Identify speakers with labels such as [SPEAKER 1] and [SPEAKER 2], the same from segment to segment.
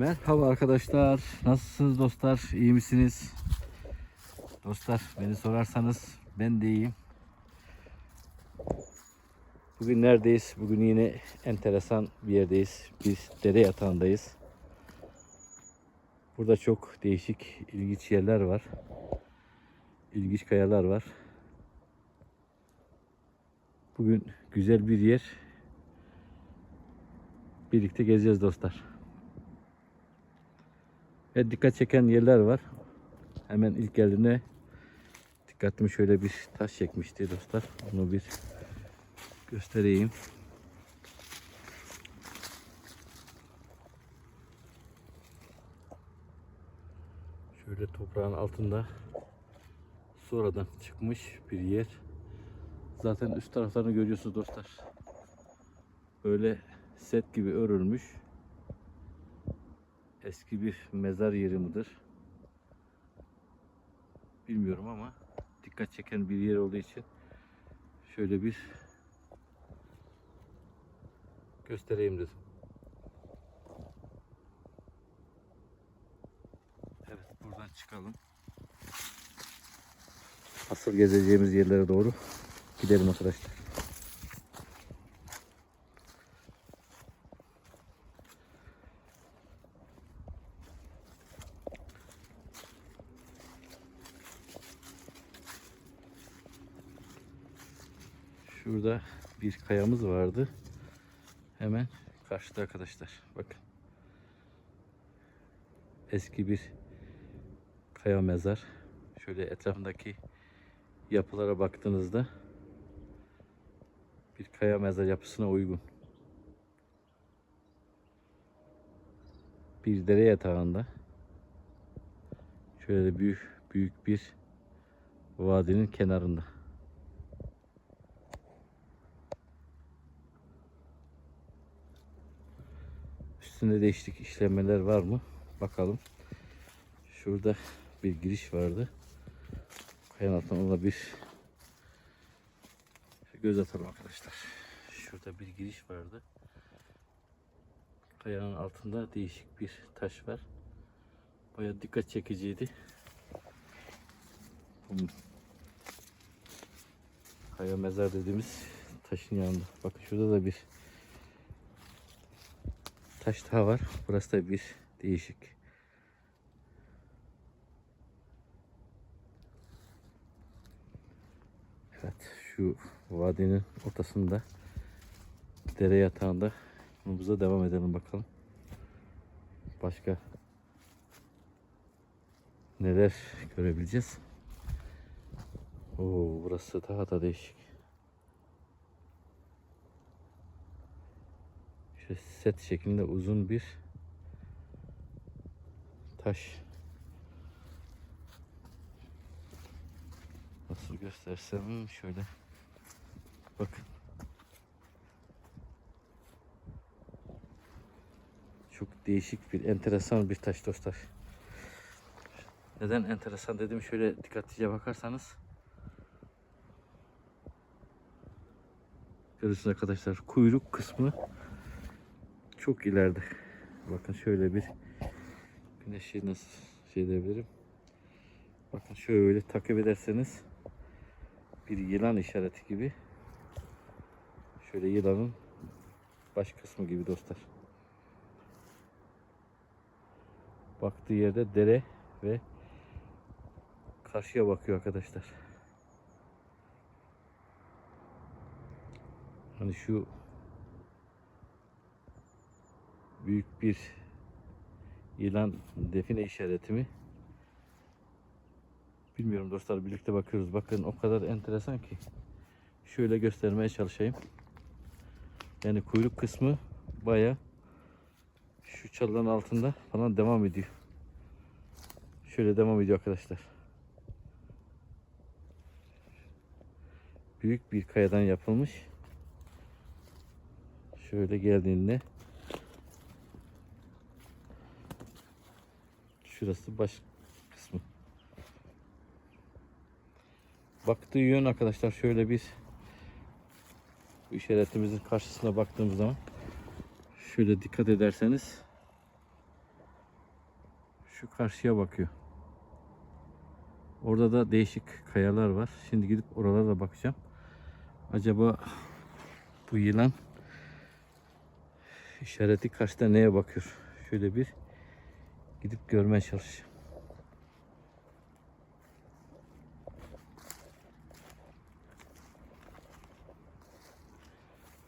[SPEAKER 1] Merhaba arkadaşlar. Nasılsınız dostlar? İyi misiniz? Dostlar beni sorarsanız ben de iyiyim. Bugün neredeyiz? Bugün yine enteresan bir yerdeyiz. Biz dere yatağındayız. Burada çok değişik, ilginç yerler var. İlginç kayalar var. Bugün güzel bir yer. Birlikte gezeceğiz dostlar. Ve dikkat çeken yerler var. Hemen ilk geldiğinde dikkatimi şöyle bir taş çekmişti dostlar. Onu bir göstereyim. Şöyle toprağın altında sonradan çıkmış bir yer. Zaten üst taraflarını görüyorsunuz dostlar. Böyle set gibi örülmüş. Eski bir mezar yeri midir? Bilmiyorum ama dikkat çeken bir yer olduğu için şöyle bir göstereyim dedim. Evet buradan çıkalım. Asıl gezeceğimiz yerlere doğru gidelim arkadaşlar. Şurada bir kayamız vardı. Hemen karşıda arkadaşlar. Bakın. Eski bir kaya mezar. Şöyle etrafındaki yapılara baktığınızda bir kaya mezar yapısına uygun. Bir dere yatağında şöyle büyük büyük bir vadinin kenarında. Üstünde değişik işlemeler var mı? Bakalım. Şurada bir giriş vardı. Kayanın altına ona bir göz atalım arkadaşlar. Şurada bir giriş vardı. Kayanın altında değişik bir taş var. Baya dikkat çekiciydi. Kaya mezar dediğimiz taşın yanında. Bakın şurada da bir taş daha var. Burası da bir değişik. Evet şu vadinin ortasında dere yatağında yolumuza devam edelim bakalım. Başka neler görebileceğiz? Oo, burası daha da değişik. Şöyle set şeklinde uzun bir taş. Nasıl göstersem şöyle. Bakın. Çok değişik bir, enteresan bir taş dostlar. Neden enteresan dedim şöyle dikkatlice bakarsanız. Görüyorsunuz arkadaşlar kuyruk kısmı çok ileride. Bakın şöyle bir güneşi nasıl şey edebilirim. Bakın şöyle takip ederseniz bir yılan işareti gibi. Şöyle yılanın baş kısmı gibi dostlar. Baktığı yerde dere ve karşıya bakıyor arkadaşlar. Hani şu büyük bir yılan define işareti mi? Bilmiyorum dostlar birlikte bakıyoruz. Bakın o kadar enteresan ki. Şöyle göstermeye çalışayım. Yani kuyruk kısmı baya şu çalıların altında falan devam ediyor. Şöyle devam ediyor arkadaşlar. Büyük bir kayadan yapılmış. Şöyle geldiğinde şurası baş kısmı. Baktığı yön arkadaşlar şöyle bir bu işaretimizin karşısına baktığımız zaman şöyle dikkat ederseniz şu karşıya bakıyor. Orada da değişik kayalar var. Şimdi gidip oralara da bakacağım. Acaba bu yılan işareti karşıda neye bakıyor? Şöyle bir gidip görmeye çalışacağım.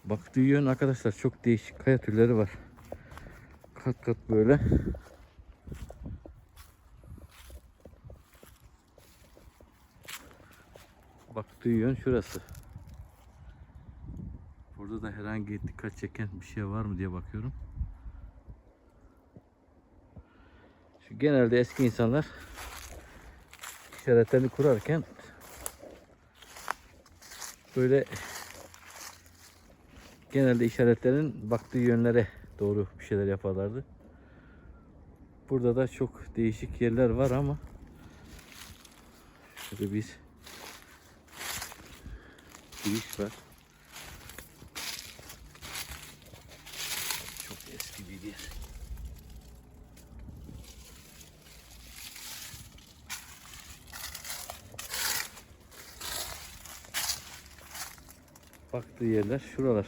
[SPEAKER 1] Baktığı yön arkadaşlar çok değişik kaya türleri var. Kat kat böyle. Baktığı yön şurası. Burada da herhangi dikkat çeken bir şey var mı diye bakıyorum. Genelde eski insanlar işaretlerini kurarken böyle genelde işaretlerin baktığı yönlere doğru bir şeyler yaparlardı. Burada da çok değişik yerler var ama şurada bir giriş var. Çok eski bir yer. Baktığı yerler şuralar.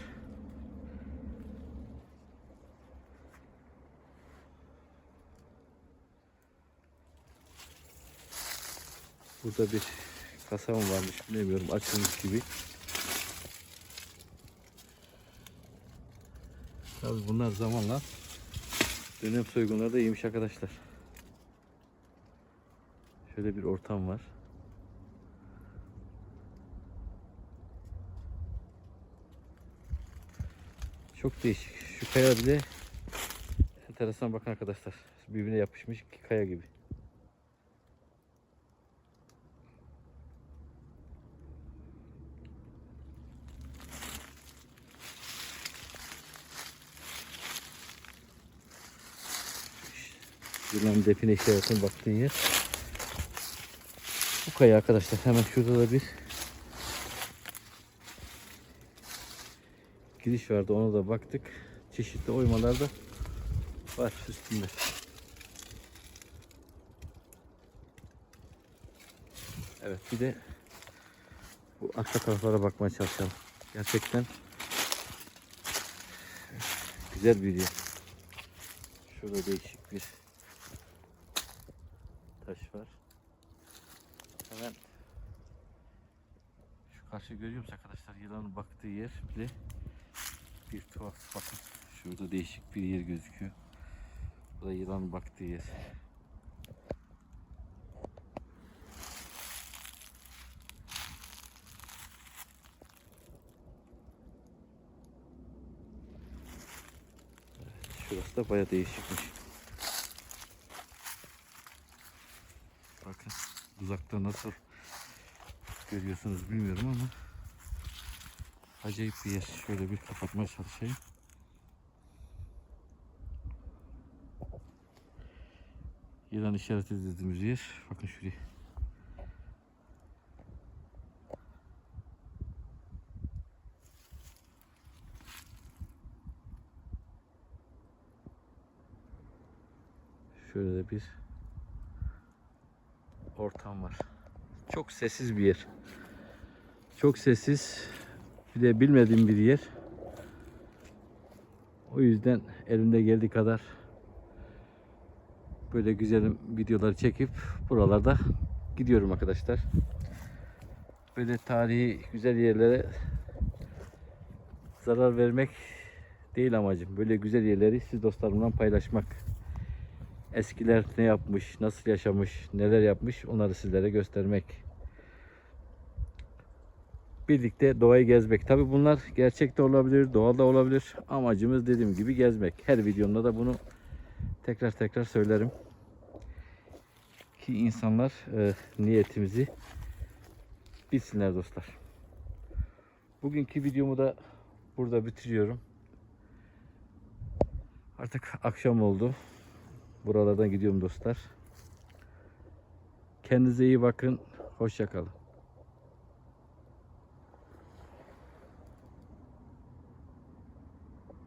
[SPEAKER 1] Burada bir kasa mı varmış bilmiyorum açılmış gibi. Tabi bunlar zamanla dönem soygunları da iyiymiş arkadaşlar. Şöyle bir ortam var. Çok değişik. Şu kaya bile enteresan bakın arkadaşlar. Birbirine yapışmış kaya gibi. Yılan define işaretine baktığın yer. Bu kaya arkadaşlar. Hemen şurada da bir giriş vardı. Ona da baktık. Çeşitli oymalar da var üstünde. Evet bir de bu arka taraflara bakmaya çalışalım. Gerçekten güzel yer. Şurada değişik bir taş var. Hemen şu karşı görüyor musunuz arkadaşlar? Yılanın baktığı yer bile bir tuhaf. Bakın şurada değişik bir yer gözüküyor. Bu da yılanın baktığı yer. Şurası da baya değişikmiş. Bakın uzakta nasıl görüyorsunuz bilmiyorum ama acayip bir yer. Şöyle bir kapatmaya çalışayım. Yılan işareti dediğimiz yer. Bakın şuraya. Şöyle de bir ortam var. Çok sessiz bir yer. Çok sessiz. Bir de bilmediğim bir yer. O yüzden elimde geldiği kadar böyle güzel videoları çekip buralarda gidiyorum arkadaşlar. Böyle tarihi güzel yerlere zarar vermek değil amacım. Böyle güzel yerleri siz dostlarımla paylaşmak. Eskiler ne yapmış, nasıl yaşamış, neler yapmış onları sizlere göstermek. Birlikte doğayı gezmek. Tabi bunlar gerçek de olabilir, doğal da olabilir. Amacımız dediğim gibi gezmek. Her videomda da bunu tekrar tekrar söylerim. Ki insanlar e, niyetimizi bilsinler dostlar. Bugünkü videomu da burada bitiriyorum. Artık akşam oldu. Buralardan gidiyorum dostlar. Kendinize iyi bakın. Hoşça kalın.